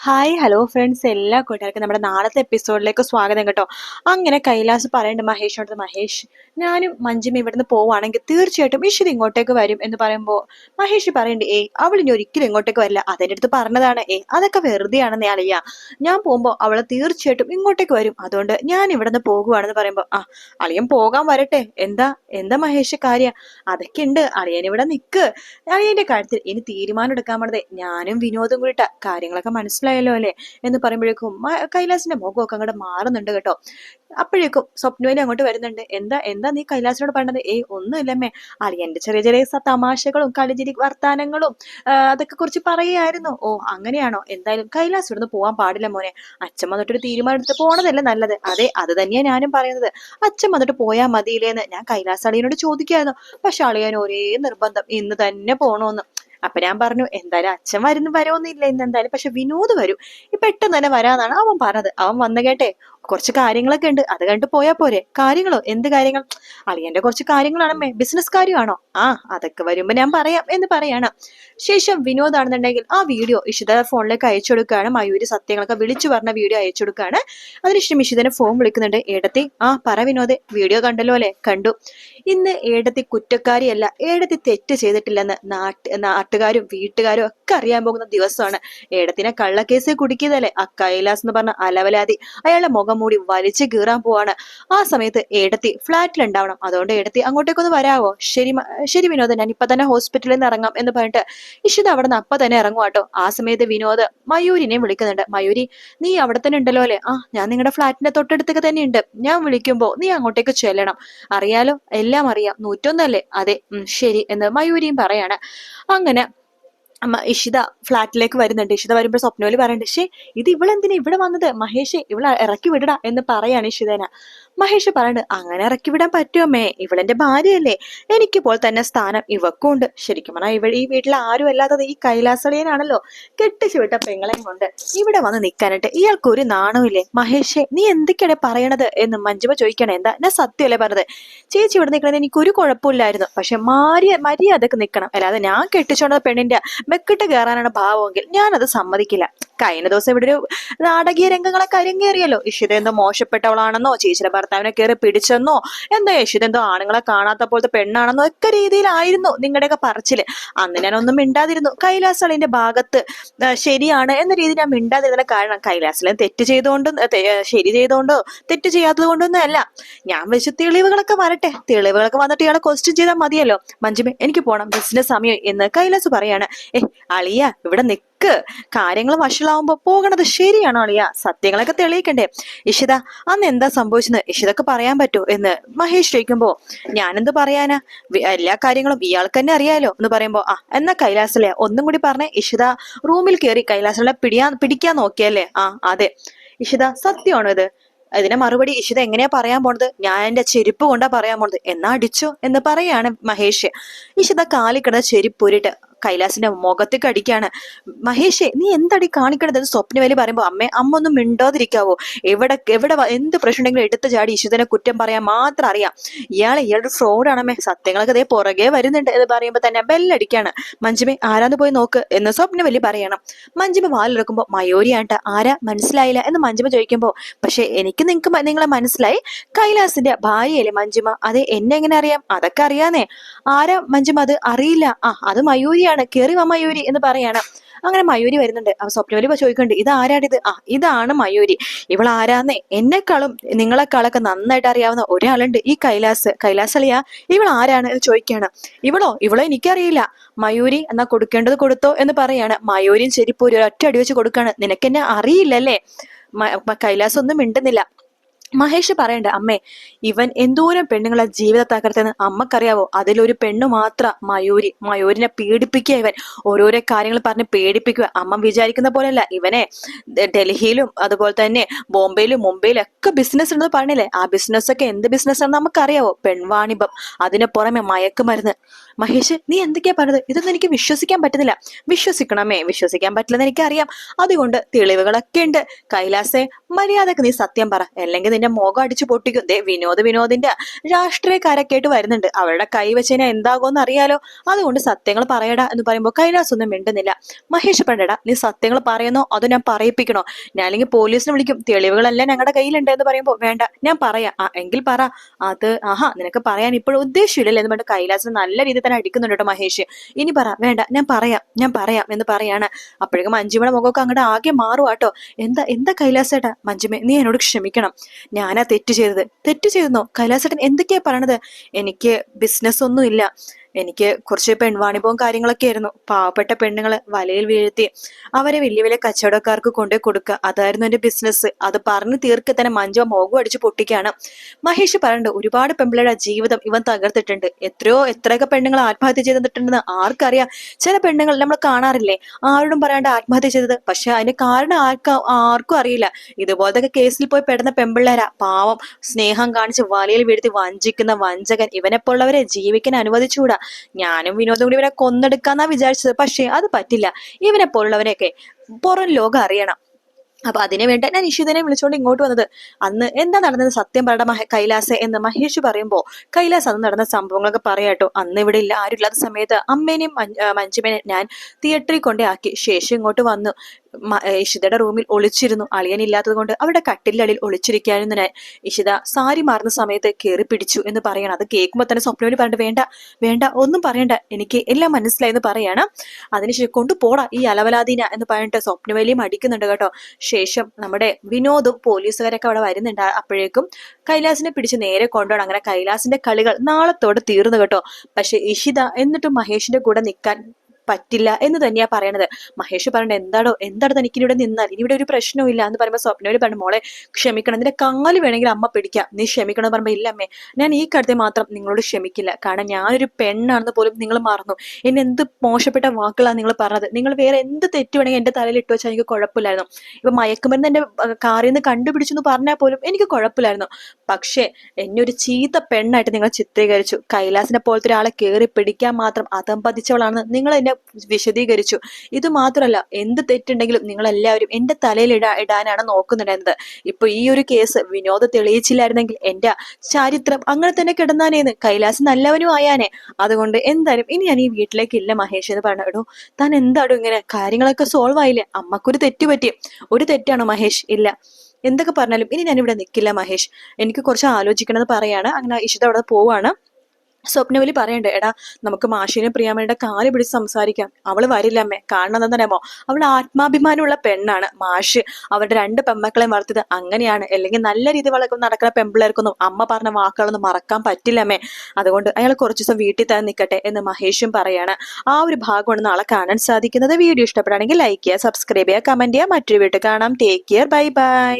Hi hello friends എല്ലാ കൂട്ടുകാർക്കും നമ്മുടെ നാളത്തെ എപ്പിസോഡിലേക്ക് സ്വാഗതം കേട്ടോ. അങ്ങനെ കൈലാസ് പറയുന്നുണ്ട് മഹേഷിനോട് മഹേഷ് ഞാനും മഞ്ജും ഇവിടുന്ന് പോവുകയാണെങ്കിൽ തീർച്ചയായിട്ടും ഇഷിത് ഇങ്ങോട്ടേക്ക് വരും. എന്ന് പറയുമ്പോൾ മഹേഷ് പറയുന്നുണ്ട് ഏ അവൾ ഇനി ഒരിക്കലും ഇങ്ങോട്ടേക്ക് വരില്ല. അതെന്റെ അടുത്ത് പറഞ്ഞതാണ്. ഏ അതൊക്കെ വെറുതെയാണെന്ന് അളിയ. ഞാൻ പോകുമ്പോൾ അവൾ തീർച്ചയായിട്ടും ഇങ്ങോട്ടേക്ക് വരും. അതുകൊണ്ട് ഞാൻ ഇവിടുന്ന് പോകുവാണെന്ന് പറയുമ്പോൾ ആ അളിയൻ പോകാൻ വരട്ടെ. എന്താ എന്താ മഹേഷ് കാര്യം? അതൊക്കെ ഉണ്ട്. അളിയൻ ഇവിടെ നിൽക്ക് അളിയന്റെ കാര്യത്തിൽ ഇനി തീരുമാനം എടുക്കാൻ പറഞ്ഞത് ഞാനും വിനോദം കൂടിയിട്ട. കാര്യങ്ങളൊക്കെ മനസ്സിലായല്ലോ അല്ലേ? എന്ന് പറയുമ്പോഴേക്കും കൈലാസിന്റെ മുഖമൊക്കെ അങ്ങോട്ട് മാറുന്നുണ്ട് കേട്ടോ. അപ്പോഴേക്കും സ്വപ്നവേലി അങ്ങോട്ട് വരുന്നുണ്ട്. എന്താ എന്താ നീ കൈലാസിനോട് പറഞ്ഞത് ഏയ് ഒന്നുമില്ലമ്മേ. അളിയന്റെ ചെറിയ ചെറിയ തമാശകളും കളിചിരി വർത്താനങ്ങളും അതൊക്കെ കുറിച്ച് പറയുമായിരുന്നു ഓ അങ്ങനെയാണോ? എന്തായാലും കൈലാസ് ഇവിടുന്ന് പോകാൻ പാടില്ല മോനെ. അച്ഛൻ വന്നിട്ടൊരു തീരുമാനം എടുത്ത് പോണതല്ലേ നല്ലത്. അതെ അത് തന്നെയാണ് ഞാനും പറയുന്നത്. അച്ഛൻ വന്നിട്ട് പോയാൽ മതിയില്ലേന്ന് ഞാൻ കൈലാസ് അളിയനോട് ചോദിക്കായിരുന്നു. പക്ഷെ അളിയൻ ഒരേ നിർബന്ധം ഇന്ന് തന്നെ പോണോന്ന്. അപ്പൊ ഞാൻ പറഞ്ഞു എന്തായാലും അച്ഛൻ വരുന്ന വരുമൊന്നുമില്ല ഇന്ന് എന്തായാലും. പക്ഷെ വിനോദ് വരും. പെട്ടെന്ന് തന്നെ വരാന്നാണ് അവൻ പറഞ്ഞത്. അവൻ വന്നു കേട്ടെ കുറച്ച് കാര്യങ്ങളൊക്കെ ഉണ്ട്. അത് കണ്ട് പോയാ പോരെ. കാര്യങ്ങളോ? എന്ത് കാര്യങ്ങൾ? അളിയന്റെ കുറച്ച് കാര്യങ്ങളാണമ്മേ ബിസിനസ് കാര്യമാണോ? ആ അതൊക്കെ വരുമ്പോ ഞാൻ പറയാം എന്ന് പറയാണ്. ശേഷം വിനോദാണെന്നുണ്ടെങ്കിൽ ആ വീഡിയോ ഇഷിത ഫോണിലേക്ക് അയച്ചു കൊടുക്കുകയാണ്. മയൂരി സത്യങ്ങളൊക്കെ വിളിച്ചു പറഞ്ഞ വീഡിയോ അയച്ചു കൊടുക്കുകയാണ്. അതിനുശേഷം ഇഷിതനെ ഫോൺ വിളിക്കുന്നുണ്ട്. ഏടത്തി ആ പറ വിനോദെ വീഡിയോ കണ്ടല്ലോ അല്ലെ? കണ്ടു. ഇന്ന് ഏടത്തി കുറ്റക്കാരിയല്ല. ഏടത്തി തെറ്റ് ചെയ്തിട്ടില്ലെന്ന് നാട്ട് നാട്ടുകാരും വീട്ടുകാരും ഒക്കെ അറിയാൻ പോകുന്ന ദിവസമാണ്. ഏടത്തിനെ കള്ളക്കേസ് കുടുക്കിയതല്ലേ? ആ കൈലാസ് എന്ന് പറഞ്ഞ അലവലാതി. അയാളുടെ മുഖം മൂടി വലിച്ചു കീറാൻ പോവാണ്. ആ സമയത്ത് ഏടത്തി ഫ്ലാറ്റിൽ ഉണ്ടാവണം അതുകൊണ്ട് ഏടത്തി അങ്ങോട്ടേക്കൊന്ന് വരാവോ? ശരി ശരി വിനോദ് ഞാൻ ഇപ്പൊ തന്നെ ഹോസ്പിറ്റലിൽ നിന്ന് ഇറങ്ങാം എന്ന് പറഞ്ഞിട്ട് ഇഷിത അവിടെ നിന്ന് അപ്പൊ തന്നെ ഇറങ്ങും കേട്ടോ. ആ സമയത്ത് വിനോദ് മയൂരിനെ വിളിക്കുന്നുണ്ട്. മയൂരി നീ അവിടെ തന്നെ ഉണ്ടല്ലോ അല്ലേ? ആ ഞാൻ നിങ്ങളുടെ ഫ്ലാറ്റിന്റെ തൊട്ടടുത്തൊക്കെ തന്നെ ഉണ്ട്. ഞാൻ വിളിക്കുമ്പോ നീ അങ്ങോട്ടേക്ക് ചെല്ലണം. അറിയാലോ എല്ലാം അറിയാം. നൂറ്റൊന്നല്ലേ? അതെ ശരി എന്ന് മയൂരിയും പറയാണ്. അങ്ങനെ ഇഷിത ഫ്ലാറ്റിലേക്ക് വരുന്നുണ്ട്. ഇഷിത വരുമ്പോൾ സ്വപ്നോലി പറയുന്നുണ്ട് ഷേ ഇത് ഇവളെന്തിനാ ഇവിടെ വന്നത്? മഹേഷ് ഇവളെ ഇറക്കി വിടടാ എന്ന് പറയാണ് ഇഷിതന. മഹേഷ് പറയുന്നത് അങ്ങനെ ഇറക്കി വിടാൻ പറ്റുമേ ഇവളെന്റെ ഭാര്യയല്ലേ. എനിക്കിപ്പോൾ തന്നെ സ്ഥാനം ഇവക്കുണ്ട്. ശരിക്കും പറഞ്ഞാൽ ഇവ ഈ വീട്ടിൽ ആരും അല്ലാത്തത് ഈ കൈലാസളിയനാണല്ലോ. കെട്ടിച്ചു വിട്ട പെങ്ങളെയും കൊണ്ട് ഇവിടെ വന്ന് നിൽക്കാനായിട്ട് ഇയാൾക്ക് ഒരു നാണമില്ലേ മഹേഷേ നീ എന്തൊക്കെയാണ് പറയണത്? എന്ന് മഞ്ജുമ ചോദിക്കണേ എന്താ? ഞാൻ സത്യമല്ലേ പറഞ്ഞത്? ചേച്ചി ഇവിടെ നിൽക്കണത് എനിക്കൊരു കുഴപ്പമില്ലായിരുന്നു. പക്ഷെ മാരിയ മര്യാദയ്ക്ക് നിൽക്കണം അല്ലാതെ ഞാൻ കെട്ടിച്ചോണ്ട പെണ്ണിന്റെ മെക്കിട്ട് കയറാനാണ് ഭാവമെങ്കിൽ ഞാനത് സമ്മതിക്കില്ല. കഴിഞ്ഞ ദിവസം ഇവിടെ ഒരു നാടകീയ രംഗങ്ങളൊക്കെ അരങ്ങേറിയല്ലോ. ഇഷിത എന്തോ മോശപ്പെട്ടവളാണെന്നോ ചേച്ചിയുടെ ഭർത്താവിനെ കയറി പിടിച്ചെന്നോ? എന്താ ഇഷിത എന്തോ ആണുങ്ങളെ കാണാത്ത പോലത്തെ പെണ്ണാണെന്നോ ഒക്കെ രീതിയിലായിരുന്നു നിങ്ങളുടെയൊക്കെ പറച്ചിൽ. അന്ന് ഞാൻ ഒന്നും മിണ്ടാതിരുന്നു. കൈലാസളിന്റെ ഭാഗത്ത് ശരിയാണ് എന്ന രീതിയിൽ ഞാൻ മിണ്ടാതിരുന്ന കാരണം കൈലാസലിനെ തെറ്റ് ചെയ്തുകൊണ്ടും ശരി ചെയ്തുകൊണ്ടോ തെറ്റ് ചെയ്യാത്തത് കൊണ്ടൊന്നും അല്ല. ഞാൻ വെച്ച് തെളിവുകളൊക്കെ വരട്ടെ. തെളിവുകളൊക്കെ വന്നിട്ട് ഇയാളെ ക്വസ്റ്റ്യൻ ചെയ്താൽ മതിയല്ലോ. മഞ്ജുമേ എനിക്ക് പോണം. ബസ്സിന്റെ സമയം എന്ന് കൈലാസ് പറയാണ്. ഏ അളിയ ഇവിടെ നിക്ക്. കാര്യങ്ങൾ വഷളാവുമ്പോ പോകണത് ശരിയാണോ അളിയ. സത്യങ്ങളൊക്കെ തെളിയിക്കണ്ടേ. ഇഷിത അന്ന് എന്താ സംഭവിച്ചത് ഇഷിതൊക്കെ പറയാൻ പറ്റൂ എന്ന് മഹേഷ് ചോദിക്കുമ്പോ ഞാനെന്ത് പറയാനാ? എല്ലാ കാര്യങ്ങളും ഇയാൾക്ക് തന്നെ അറിയാലോ. എന്ന് പറയുമ്പോ ആ എന്നാ കൈലാസല്ലേ? ഒന്നും കൂടി പറഞ്ഞേ ഇഷിത റൂമിൽ കയറി കൈലാസനെ പിടിയാ പിടിക്കാൻ നോക്കിയല്ലേ? ആ അതെ. ഇഷിത സത്യമാണോ ഇത്? അതിനെ മറുപടി ഇഷിത എങ്ങനെയാ പറയാൻ പോണത്? ഞാൻ എന്റെ ചെരുപ്പ് കൊണ്ടാ പറയാൻ പോണത്. എന്നാ അടിച്ചോ? എന്ന് പറയാണ് മഹേഷ്. ഇഷിത കാലിക്കട ചെരുപ്പ് ഊരിട്ട് കൈലാസിന്റെ മുഖത്തേക്ക് അടിക്കാണ് മഹേഷേ നീ എന്തടി കാണിക്കണത്? എന്ന് സ്വപ്നവേലി പറയുമ്പോ അമ്മ അമ്മ ഒന്നും മിണ്ടാതിരിക്കാവോ? എവിടെ എവിടെ എന്ത് പ്രശ്നം ഉണ്ടെങ്കിലും എടുത്ത് ചാടി ഈശ്വരനെ കുറ്റം പറയാൻ മാത്രം അറിയാം. ഇയാളെ ഇയാളുടെ ഫ്രോഡാണമ്മേ സത്യങ്ങളൊക്കെ അതേ പുറകെ വരുന്നുണ്ട് എന്ന് പറയുമ്പോ തന്നെ ബെല്ലടിക്കാണ് മഞ്ജുമേ ആരാന്ന് പോയി നോക്ക് എന്ന് സ്വപ്നവേലി പറയണം. മഞ്ജുമ വാലിറക്കുമ്പോ മയോരിയാട്ട ആരാ? മനസ്സിലായില്ല? എന്ന് മഞ്ജുമ ചോദിക്കുമ്പോ പക്ഷെ എനിക്ക് നിങ്ങൾക്ക് നിങ്ങളെ മനസ്സിലായി? കൈലാസിന്റെ ഭാര്യയല്ലേ മഞ്ജുമ? അതെ എന്നെ എങ്ങനെ അറിയാം? അതൊക്കെ അറിയാന്നേ. ആരാ മഞ്ജുമ? അത് അറിയില്ല. ആ അത് മയൂരിയാണ് കേറി വാ മയൂരി എന്ന് പറയാണ്. അങ്ങനെ മയൂരി വരുന്നുണ്ട്. അവ സ്വപ്നവലി ചോദിക്കുന്നുണ്ട് ഇത് ആരാടിത്? ആ ഇതാണ് മയൂരി. ഇവൾ ആരാന്നേ? എന്നെക്കാളും നിങ്ങളെക്കാളൊക്കെ നന്നായിട്ട് അറിയാവുന്ന ഒരാളുണ്ട് ഈ കൈലാസ്. കൈലാസ് അളിയ ഇവൾ ആരാണ് എന്ന് ചോദിക്കാണ്. ഇവളോ? ഇവളോ എനിക്കറിയില്ല. മയൂരി എന്നാ കൊടുക്കേണ്ടത് കൊടുത്തോ? എന്ന് പറയാണ്. മയൂരിയും ചെരിപ്പൂരി ഒരൊറ്റ അടി വെച്ച് കൊടുക്കാണ്. നിനക്കെന്നെ അറിയില്ലല്ലേ? കൈലാസ് ഒന്നും മിണ്ടുന്നില്ല. മഹേഷ് പറയണ്ട അമ്മേ ഇവൻ എന്തോരം പെണ്ണുങ്ങളെ ജീവിത തകർത്തെന്ന് അമ്മക്കറിയാവോ? അതിലൊരു പെണ്ണു മാത്ര മയൂരി മയൂരിനെ പീഡിപ്പിക്കുക ഇവൻ. ഓരോരോ കാര്യങ്ങൾ പറഞ്ഞ് പേടിപ്പിക്കുക. അമ്മ വിചാരിക്കുന്ന പോലെയല്ല. ഇവനെ ഡൽഹിയിലും അതുപോലെ തന്നെ ബോംബെയിലും മുംബൈയിലും ഒക്കെ ബിസിനസ് ഉണ്ടെന്ന് പറഞ്ഞില്ലേ? ആ ബിസിനസ് ഒക്കെ എന്ത് ബിസിനസ് ആണെന്ന് നമുക്കറിയാവോ? പെൺവാണിഭം അതിന് പുറമെ മയക്കുമരുന്ന്. മഹേഷ് നീ എന്തൊക്കെയാ പറഞ്ഞത്? ഇതൊന്നും എനിക്ക് വിശ്വസിക്കാൻ പറ്റുന്നില്ല. വിശ്വസിക്കണമേ വിശ്വസിക്കാൻ പറ്റില്ലെന്ന് എനിക്കറിയാം. അതുകൊണ്ട് തെളിവുകളൊക്കെ ഉണ്ട്. കൈലാസേ മര്യാദയ്ക്ക് നീ സത്യം പറ. അല്ലെങ്കിൽ നിന്റെ മുഖം അടിച്ചു പൊട്ടിക്കും. ദേ വിനോദ് വിനോദിന്റെ രാഷ്ട്രീയക്കാരൊക്കെ ആയിട്ട് വരുന്നുണ്ട്. അവരുടെ കൈ എന്താകുമെന്ന് അറിയാലോ. അതുകൊണ്ട് സത്യങ്ങൾ പറയടാ എന്ന് പറയുമ്പോൾ കൈലാസ് ഒന്നും മിണ്ടുന്നില്ല. മഹേഷ് പണ്ടടാ നീ സത്യങ്ങൾ പറയുന്നോ? അതോ ഞാൻ പറയിപ്പിക്കണോ? ഞാൻ അല്ലെങ്കിൽ പോലീസിനെ വിളിക്കും. തെളിവുകളെല്ലാം ഞങ്ങളുടെ കയ്യിലുണ്ട് എന്ന് പറയുമ്പോൾ വേണ്ട ഞാൻ പറയാം. എങ്കിൽ പറ. അത് ആഹാ നിനക്ക് പറയാൻ ഇപ്പോഴും ഉദ്ദേശമില്ലല്ലോ എന്ന് പറഞ്ഞിട്ട് കൈലാസിന് നല്ല രീതിയിൽ തന്നെ അടിക്കുന്നുണ്ട് കേട്ടോ മഹേഷ്. ഇനി പറ വേണ്ട ഞാൻ പറയാം ഞാൻ പറയാം എന്ന് പറയാണ്. അപ്പോഴേക്കും മഞ്ജുമയുടെ മുഖമൊക്കെ അങ്ങോട്ട് ആകെ മാറുവാട്ടോ എന്താ എന്താ കൈലാസേട്ടാ? മഞ്ജുമേ നീ എന്നോട് ക്ഷമിക്കണം. ഞാനാ തെറ്റ് ചെയ്തത്. തെറ്റ് ചെയ്തെന്നോ? കൈലാസേട്ടൻ എന്തൊക്കെയാ പറയണത്? എനിക്ക് ബിസിനസ് ഒന്നും ഇല്ല എനിക്ക് കുറച്ച് പെൺവാണിഭവും കാര്യങ്ങളൊക്കെ ആയിരുന്നു. പാവപ്പെട്ട പെണ്ണുങ്ങളെ വലയിൽ വീഴ്ത്തി അവരെ വലിയ വലിയ കച്ചവടക്കാർക്ക് കൊണ്ടുപോയി കൊടുക്കുക അതായിരുന്നു എന്റെ ബിസിനസ് അത് പറഞ്ഞു തീർക്കെ തന്നെ മഞ്ജു മോഗം അടിച്ച് പൊട്ടിക്കാണ്. മഹേഷ് പറയുന്നുണ്ട് ഒരുപാട് പെൺപിള്ളയുടെ ജീവിതം ഇവൻ തകർത്തിട്ടുണ്ട്. എത്രയോ എത്രയൊക്കെ പെണ്ണുങ്ങൾ ആത്മഹത്യ ചെയ്തിട്ടുണ്ടെന്ന് ആർക്കറിയാം. ചില പെണ്ണുങ്ങൾ നമ്മൾ കാണാറില്ലേ? ആരോടും പറയാണ്ട് ആത്മഹത്യ ചെയ്തത്. പക്ഷെ അതിന് കാരണം ആർക്കാ ആർക്കും അറിയില്ല. ഇതുപോലത്തെ കേസിൽ പോയി പെടുന്ന പെൺപിള്ളേരാ. പാവം സ്നേഹം കാണിച്ച് വലയിൽ വീഴ്ത്തി വഞ്ചിക്കുന്ന വഞ്ചകൻ. ഇവനെപ്പോലുള്ളവരെ ജീവിക്കാൻ അനുവദിച്ചുകൂടാ. ഞാനും വിനോദം കൂടി ഇവനെ കൊന്നെടുക്കാന്നാ വിചാരിച്ചത്. പക്ഷേ അത് പറ്റില്ല. ഇവനെ പോലുള്ളവനെയൊക്കെ പുറം ലോകം അറിയണം. അപ്പൊ അതിനു വേണ്ട ഞാൻ ഇഷിതനെ വിളിച്ചുകൊണ്ട് ഇങ്ങോട്ട് വന്നത്. അന്ന് എന്താ നടന്നത് സത്യം പറയട മഹ കൈലാസ് എന്ന് മഹേഷ് പറയുമ്പോ കൈലാസ് അന്ന് നടന്ന സംഭവങ്ങളൊക്കെ പറയാട്ടോ അന്ന് ഇവിടെ ഇല്ല ആരും ഇല്ലാത്ത സമയത്ത് അമ്മേനെയും മഞ്ജു- മഞ്ജുമേനെ ഞാൻ തിയേറ്ററിൽ കൊണ്ടേ ആക്കി. ശേഷം ഇങ്ങോട്ട് വന്നു. ഇഷിതയുടെ റൂമിൽ ഒളിച്ചിരുന്നു. അളിയനില്ലാത്തത് കൊണ്ട് അവിടെ കട്ടിലടിയിൽ ഒളിച്ചിരിക്കായിരുന്നു ഇഷിത സാരി മാറുന്ന സമയത്ത് കയറി പിടിച്ചു എന്ന് പറയണം. അത് കേൾക്കുമ്പോൾ തന്നെ സ്വപ്നവലി പറഞ്ഞിട്ട് വേണ്ട വേണ്ട ഒന്നും പറയണ്ട. എനിക്ക് എല്ലാം മനസ്സിലായി എന്ന് പറയാണ്. അതിനുശേഷം കൊണ്ടുപോടാ ഈ അലവലാദീന എന്ന് പറഞ്ഞിട്ട് സ്വപ്നവലിയും അടിക്കുന്നുണ്ട് കേട്ടോ. ശേഷം നമ്മുടെ വിനോദും പോലീസുകാരൊക്കെ അവിടെ വരുന്നുണ്ട്. അപ്പോഴേക്കും കൈലാസിനെ പിടിച്ച് നേരെ കൊണ്ടുപോകണം. അങ്ങനെ കൈലാസിന്റെ കളികൾ നാളത്തോടെ തീർന്നു കേട്ടോ. പക്ഷെ ഇഷിത എന്നിട്ടും മഹേഷിന്റെ കൂടെ നിൽക്കാൻ പറ്റില്ല എന്ന് തന്നെയാ പറയണത്. മഹേഷ് പറയണത് എന്താടോ എന്താണ് തനിക്ക് ഇവിടെ നിന്നാൽ? ഇനി ഇവിടെ ഒരു പ്രശ്നവും ഇല്ല എന്ന് പറയുമ്പോൾ സ്വപ്നവര് പറഞ്ഞു മോളെ ക്ഷമിക്കണം. നിന്റെ കാൽ വേണമെങ്കിൽ അമ്മ പിടിക്കാം. നീ ക്ഷമിക്കണം എന്ന് പറയുമ്പോൾ ഇല്ല അമ്മേ ഞാൻ ഈ കാര്യത്തെ മാത്രം നിങ്ങളോട് ക്ഷമിക്കില്ല. കാരണം ഞാനൊരു പെണ്ണാണെന്ന് പോലും നിങ്ങൾ മറന്നു. എന്നെ എന്ത് മോശപ്പെട്ട വാക്കുകളാണ് നിങ്ങൾ പറഞ്ഞത്. നിങ്ങൾ വേറെ എന്ത് തെറ്റ് വേണമെങ്കിൽ എന്റെ തലയിൽ ഇട്ട് വെച്ചാൽ എനിക്ക് കുഴപ്പമില്ലായിരുന്നു. ഇപ്പൊ മയക്കുമരുന്ന് എന്റെ കാറിൽ നിന്ന് കണ്ടുപിടിച്ചു എന്ന് പറഞ്ഞാൽ പോലും എനിക്ക് കുഴപ്പമില്ലായിരുന്നു. പക്ഷേ എന്നെ ഒരു ചീത്ത പെണ്ണായിട്ട് നിങ്ങൾ ചിത്രീകരിച്ചു. കൈലാസിനെ പോലത്തെ ഒരാളെ കയറി പിടിക്കാൻ മാത്രം അതമ്പതിച്ചവളാണ് നിങ്ങൾ എന്നെ വിശദീകരിച്ചു. ഇത് മാത്രമല്ല എന്ത് തെറ്റുണ്ടെങ്കിലും നിങ്ങൾ എല്ലാവരും എന്റെ തലയിൽ ഇടാ ഇടാനാണ് നോക്കുന്നുണ്ടായിരുന്നത്. ഇപ്പൊ ഈ ഒരു കേസ് വിനോദ തെളിയിച്ചില്ലായിരുന്നെങ്കിൽ എന്റെ ചരിത്രം അങ്ങനെ തന്നെ കിടന്നാനേന്ന്. കൈലാസ് നല്ലവനും ആയാനെ. അതുകൊണ്ട് എന്തായാലും ഇനി ഞാൻ ഈ വീട്ടിലേക്ക് ഇല്ല മഹേഷ് എന്ന് പറഞ്ഞു. എടോ താൻ എന്താടോ ഇങ്ങനെ കാര്യങ്ങളൊക്കെ സോൾവ് ആയില്ലേ? അമ്മക്കൊരു തെറ്റ് പറ്റി. ഒരു തെറ്റാണോ മഹേഷ്? ഇല്ല. എന്തൊക്കെ പറഞ്ഞാലും ഇനി ഞാനിവിടെ നിൽക്കില്ല മഹേഷ്. എനിക്ക് കുറച്ച് ആലോചിക്കണമെന്ന് പറയാണ്. അങ്ങനെ ഇഷിത അവിടെ പോവാണ്. സ്വപ്നവലി പറയണ്ട എടാ നമുക്ക് മാഷിനെ പ്രിയാമ്മയുടെ കാൽ പിടിച്ച് സംസാരിക്കാം. അവൾ വരില്ല അമ്മേ. കാരണം എന്താണെന്നറിയാമോ? അവൾ ആത്മാഭിമാനമുള്ള പെണ്ണാണ് മാഷ്. അവരുടെ രണ്ട് പെമ്മക്കളെ വളർത്തിയത് അങ്ങനെയാണ്. അല്ലെങ്കിൽ നല്ല രീതിയിൽ വളർക്കുന്ന നടക്കുന്ന പെമ്പിളേർക്കൊന്നും അമ്മ പറഞ്ഞ വാക്കുകളൊന്നും മറക്കാൻ പറ്റില്ല അമ്മേ. അതുകൊണ്ട് അയാൾ കുറച്ച് ദിവസം വീട്ടിൽ തന്നെ നിൽക്കട്ടെ എന്ന് മഹേഷും പറയാണ്. ആ ഒരു ഭാഗമാണ് നാളെ കാണാൻ സാധിക്കുന്നത്. വീഡിയോ ഇഷ്ടപ്പെടുകയാണെങ്കിൽ ലൈക്ക് ചെയ്യുക സബ്സ്ക്രൈബ് ചെയ്യുക കമന്റ് ചെയ്യുക. മറ്റൊരു വീട്ടിൽ കാണാം. Take care bye bye